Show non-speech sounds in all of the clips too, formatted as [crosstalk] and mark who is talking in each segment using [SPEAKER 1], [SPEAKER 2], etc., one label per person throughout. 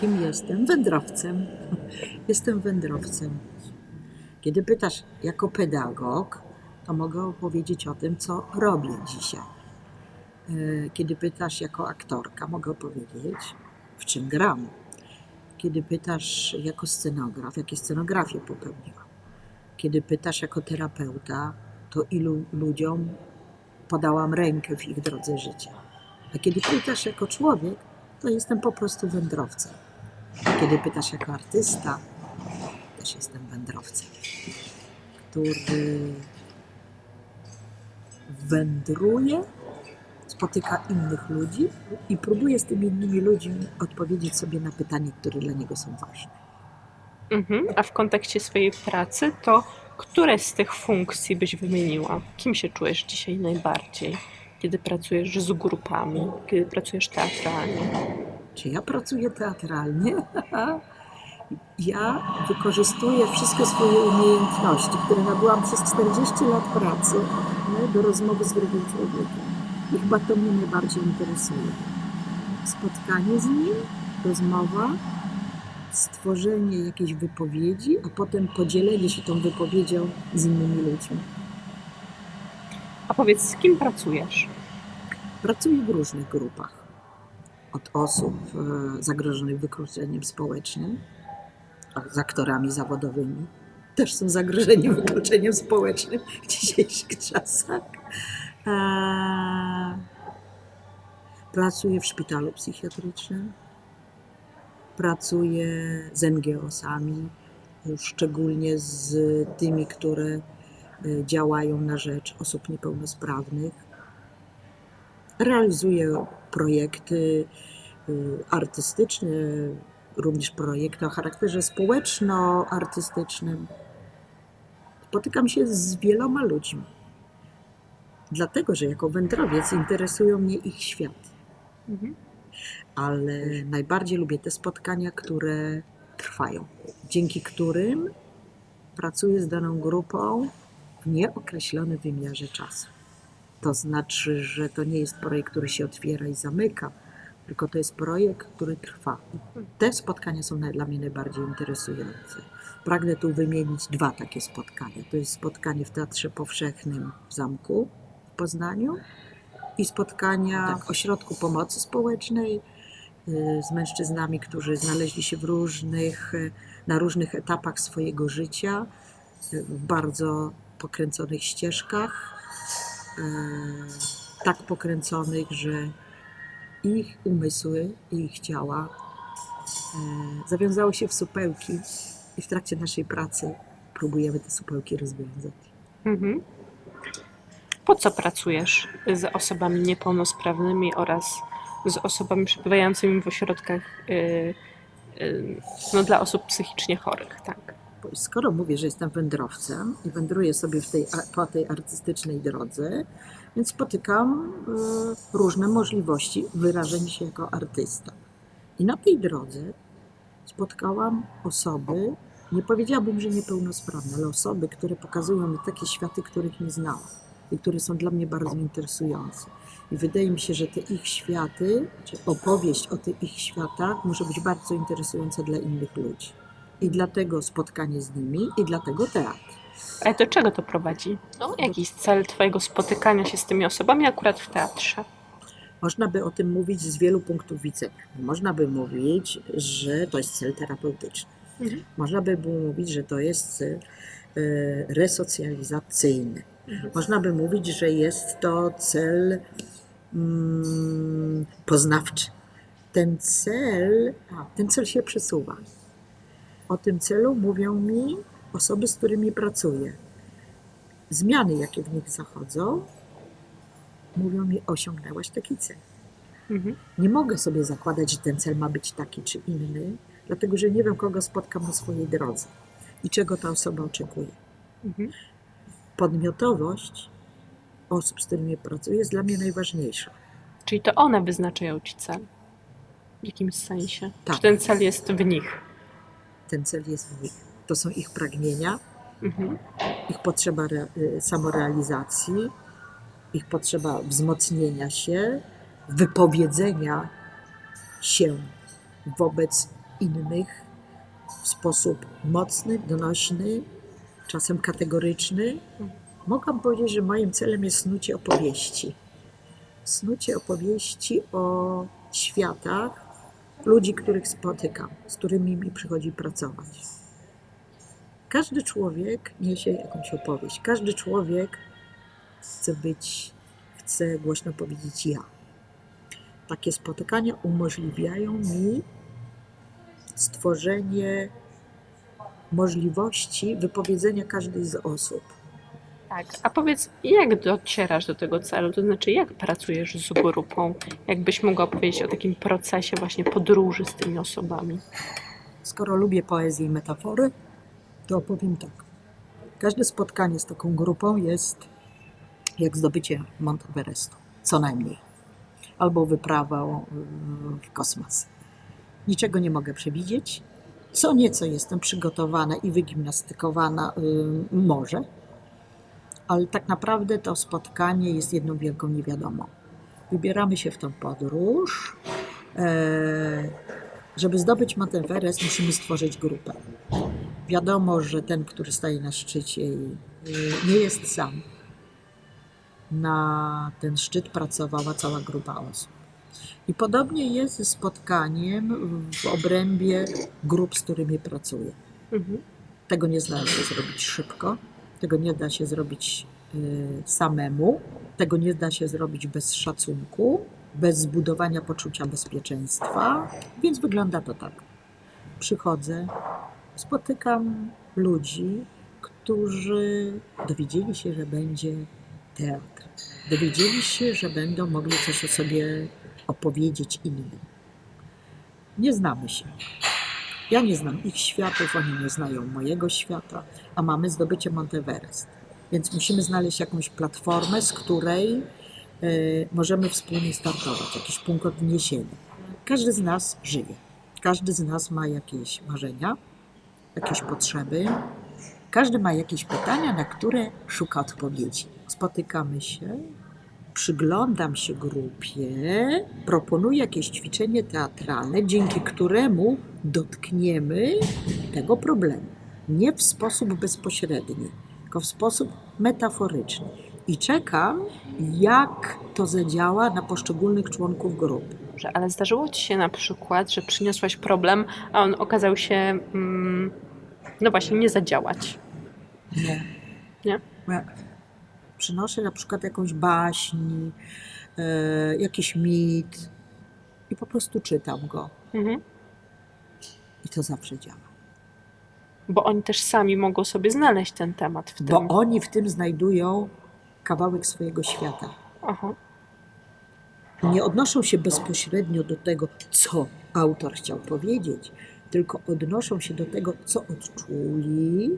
[SPEAKER 1] Kim jestem? Wędrowcem. [laughs] Jestem wędrowcem. Kiedy pytasz jako pedagog, to mogę opowiedzieć o tym, co robię dzisiaj. E, Kiedy pytasz jako aktorka, mogę opowiedzieć, w czym gram. Kiedy pytasz jako scenograf, jakie scenografie popełniłam. Kiedy pytasz jako terapeuta, to ilu ludziom podałam rękę w ich drodze życia. A kiedy pytasz jako człowiek, to jestem po prostu wędrowcem. Kiedy pytasz jako artysta, też jestem wędrowcem, który wędruje, spotyka innych ludzi i próbuje z tymi innymi ludźmi odpowiedzieć sobie na pytania, które dla niego są ważne.
[SPEAKER 2] Mhm. A w kontekście swojej pracy, to które z tych funkcji byś wymieniła? Kim się czujesz dzisiaj najbardziej? Kiedy pracujesz z grupami, kiedy pracujesz teatralnie?
[SPEAKER 1] Czy ja pracuję teatralnie? [laughs] Ja wykorzystuję wszystkie swoje umiejętności, które nabyłam przez 40 lat pracy nie, do rozmowy z drugim człowiekiem. I chyba to mnie najbardziej interesuje. Spotkanie z nim, rozmowa, stworzenie jakiejś wypowiedzi, a potem podzielenie się tą wypowiedzią z innymi ludźmi.
[SPEAKER 2] A powiedz, z kim pracujesz?
[SPEAKER 1] Pracuję w różnych grupach. Od osób e, zagrożonych wykluczeniem społecznym, z aktorami zawodowymi. Też są zagrożeni [laughs] wykluczeniem społecznym w dzisiejszych czasach. E, Pracuję w szpitalu psychiatrycznym. Pracuję z NGO-sami, szczególnie z tymi, które e, działają na rzecz osób niepełnosprawnych realizuję projekty y, artystyczne, również projekty o charakterze społeczno-artystycznym. Spotykam się z wieloma ludźmi, dlatego że jako wędrowiec interesują mnie ich światy,
[SPEAKER 2] Mhm.
[SPEAKER 1] ale najbardziej lubię te spotkania, które trwają, dzięki którym pracuję z daną grupą w nieokreślonym wymiarze czasu. To znaczy, że to nie jest projekt, który się otwiera i zamyka, tylko to jest projekt, który trwa. Te spotkania są dla mnie najbardziej interesujące. Pragnę tu wymienić dwa takie spotkania. To jest spotkanie w Teatrze Powszechnym w Zamku w Poznaniu i spotkania w Ośrodku Pomocy Społecznej y, z mężczyznami, którzy znaleźli się w różnych, y, na różnych etapach swojego życia, y, w bardzo pokręconych ścieżkach tak pokręconych, że ich umysły i ich ciała e, zawiązały się w supełki i w trakcie naszej pracy próbujemy te supełki rozwiązać.
[SPEAKER 2] Mhm. Po co pracujesz z osobami niepełnosprawnymi oraz z osobami przebywającymi w ośrodkach y, no, dla osób psychicznie chorych, tak?
[SPEAKER 1] Skoro mówię, że jestem wędrowcem i wędruję sobie tej, po tej artystycznej drodze, więc spotykam e, różne możliwości wyrażenia się jako artysta. I na tej drodze spotkałam osoby, nie powiedziałabym, że niepełnosprawne, ale osoby, które pokazują mi takie światy, których nie znałam i które są dla mnie bardzo interesujące. I wydaje mi się, że te ich światy, czy opowieść o tych ich światach może być bardzo interesująca dla innych ludzi. I dlatego spotkanie z nimi, i dlatego teatr.
[SPEAKER 2] Ale do czego to prowadzi? No, jakiś cel Twojego spotykania się z tymi osobami akurat w teatrze?
[SPEAKER 1] Można by o tym mówić z wielu punktów widzenia. Można by mówić, że to jest cel terapeutyczny.
[SPEAKER 2] Mhm.
[SPEAKER 1] Można by było mówić, że to jest cel e, resocjalizacyjny. Można by mówić, że jest to cel mm, poznawczy. Ten cel, a, ten cel się przesuwa. O tym celu mówią mi osoby, z którymi pracuję. Zmiany, jakie w nich zachodzą, mówią mi, osiągnęłaś taki cel.
[SPEAKER 2] Mhm.
[SPEAKER 1] Nie mogę sobie zakładać, że ten cel ma być taki czy inny, dlatego że nie wiem, kogo spotkam na swojej drodze i czego ta osoba oczekuje.
[SPEAKER 2] Mhm.
[SPEAKER 1] Podmiotowość osób, z którymi pracuję, jest dla mnie najważniejsza.
[SPEAKER 2] Czyli to one wyznaczają Ci cel w jakimś sensie?
[SPEAKER 1] Tak.
[SPEAKER 2] Czy ten cel jest w nich?
[SPEAKER 1] Ten cel jest w nich. To są ich pragnienia,
[SPEAKER 2] Mhm.
[SPEAKER 1] ich potrzeba y, samorealizacji, ich potrzeba wzmocnienia się, wypowiedzenia się wobec innych w sposób mocny, donośny, czasem kategoryczny. Mogłam powiedzieć, że moim celem jest snucie opowieści. Snucie opowieści o światach ludzi, których spotykam, z którymi mi przychodzi pracować. Każdy człowiek niesie jakąś opowieść. Każdy człowiek chce być, chce głośno powiedzieć ja. Takie spotykania umożliwiają mi stworzenie możliwości wypowiedzenia każdej z osób.
[SPEAKER 2] Tak, a powiedz, jak docierasz do tego celu? To znaczy, jak pracujesz z grupą? Jakbyś mogła powiedzieć o takim procesie właśnie podróży z tymi osobami?
[SPEAKER 1] Skoro lubię poezję i metafory, to opowiem tak. Każde spotkanie z taką grupą jest jak zdobycie Mount Everestu, co najmniej, albo wyprawą y, w kosmos. Niczego nie mogę przewidzieć. Co nieco jestem przygotowana i wygimnastykowana y, może, ale tak naprawdę to spotkanie jest jedną wielką niewiadomą. Wybieramy się w tą podróż. E, żeby zdobyć Mount Everest, musimy stworzyć grupę. Wiadomo, że ten, który staje na szczycie, y, nie jest sam. Na ten szczyt pracowała cała grupa osób. I podobnie jest ze spotkaniem w obrębie grup, z którymi pracuję.
[SPEAKER 2] Mhm.
[SPEAKER 1] Tego nie da się zrobić szybko, tego nie da się zrobić y, samemu, tego nie da się zrobić bez szacunku, bez zbudowania poczucia bezpieczeństwa, więc wygląda to tak. Przychodzę, spotykam ludzi, którzy dowiedzieli się, że będzie teatr. Dowiedzieli się, że będą mogli coś o sobie opowiedzieć innym. Nie znamy się. Ja nie znam ich światów, oni nie znają mojego świata, a mamy zdobycie Mount Everest. Więc musimy znaleźć jakąś platformę, z której e, możemy wspólnie startować, jakiś punkt odniesienia. Każdy z nas żyje. Każdy z nas ma jakieś marzenia, jakieś potrzeby. Każdy ma jakieś pytania, na które szuka odpowiedzi. Spotykamy się, przyglądam się grupie, proponuję jakieś ćwiczenie teatralne, dzięki któremu dotkniemy tego problemu. Nie w sposób bezpośredni, tylko w sposób metaforyczny. I czekam, jak to zadziała na poszczególnych członków grupy.
[SPEAKER 2] Ale zdarzyło ci się na przykład, że przyniosłaś problem, a on okazał się, mm, no właśnie, nie zadziałać.
[SPEAKER 1] Nie.
[SPEAKER 2] Nie?
[SPEAKER 1] Nie. Przynoszę na przykład jakąś baśń, e, jakiś mit i po prostu czytam go.
[SPEAKER 2] Mhm.
[SPEAKER 1] I to zawsze działa.
[SPEAKER 2] Bo oni też sami mogą sobie znaleźć ten temat w tym.
[SPEAKER 1] Bo oni w tym znajdują kawałek swojego świata.
[SPEAKER 2] Aha.
[SPEAKER 1] Nie odnoszą się bezpośrednio do tego, co autor chciał powiedzieć, tylko odnoszą się do tego, co odczuli,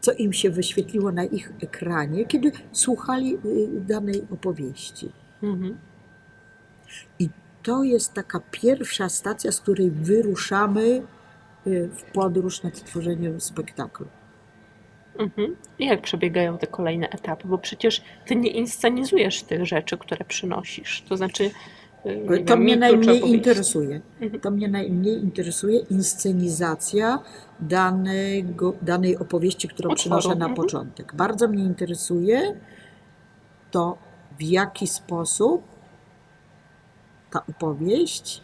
[SPEAKER 1] co im się wyświetliło na ich ekranie, kiedy słuchali y, danej opowieści.
[SPEAKER 2] Mhm.
[SPEAKER 1] I to jest taka pierwsza stacja, z której wyruszamy y, w podróż nad tworzeniem spektaklu.
[SPEAKER 2] Mhm. I jak przebiegają te kolejne etapy? Bo przecież ty nie inscenizujesz tych rzeczy, które przynosisz. To znaczy.
[SPEAKER 1] To mnie najmniej interesuje.
[SPEAKER 2] Mhm.
[SPEAKER 1] To mnie najmniej interesuje inscenizacja danego, danej opowieści, którą
[SPEAKER 2] Utworu.
[SPEAKER 1] przynoszę na
[SPEAKER 2] Mhm.
[SPEAKER 1] początek. Bardzo mnie interesuje to, w jaki sposób ta opowieść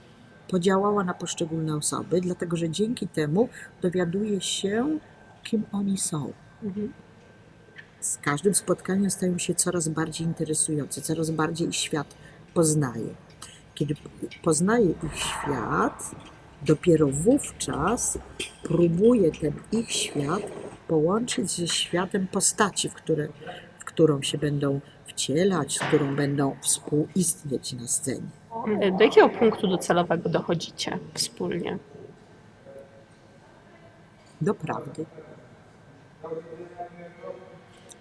[SPEAKER 1] podziałała na poszczególne osoby, dlatego że dzięki temu dowiaduję się, kim oni są.
[SPEAKER 2] Mhm.
[SPEAKER 1] Z każdym spotkaniem stają się coraz bardziej interesujące, coraz bardziej ich świat poznaję. Kiedy poznaję ich świat, dopiero wówczas próbuję ten ich świat połączyć ze światem postaci, w, które, w którą się będą wcielać, z którą będą współistnieć na scenie.
[SPEAKER 2] Do jakiego punktu docelowego dochodzicie wspólnie?
[SPEAKER 1] do prawdy.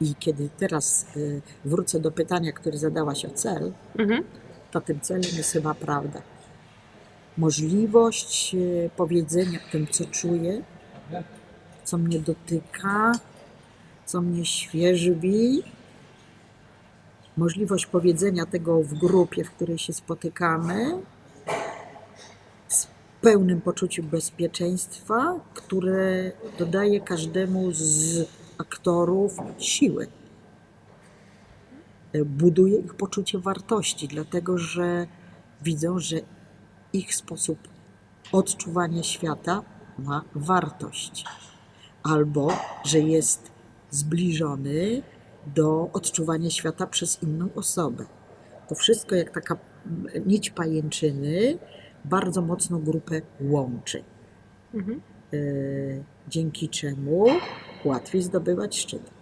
[SPEAKER 1] I kiedy teraz y, wrócę do pytania, które zadałaś o cel,
[SPEAKER 2] Mhm.
[SPEAKER 1] To tym celem jest chyba prawda. Możliwość e, powiedzenia o tym, co czuję, co mnie dotyka, co mnie świeżbi. Możliwość powiedzenia tego w grupie, w której się spotykamy, pełnym poczuciu bezpieczeństwa, które dodaje każdemu z aktorów siły. E, Buduje ich poczucie wartości, dlatego że widzą, że ich sposób odczuwania świata ma wartość, albo że jest zbliżony do odczuwania świata przez inną osobę. To wszystko jak taka mm, nić pajęczyny bardzo mocno grupę łączy,
[SPEAKER 2] Mhm.
[SPEAKER 1] e, dzięki czemu łatwiej zdobywać szczyt.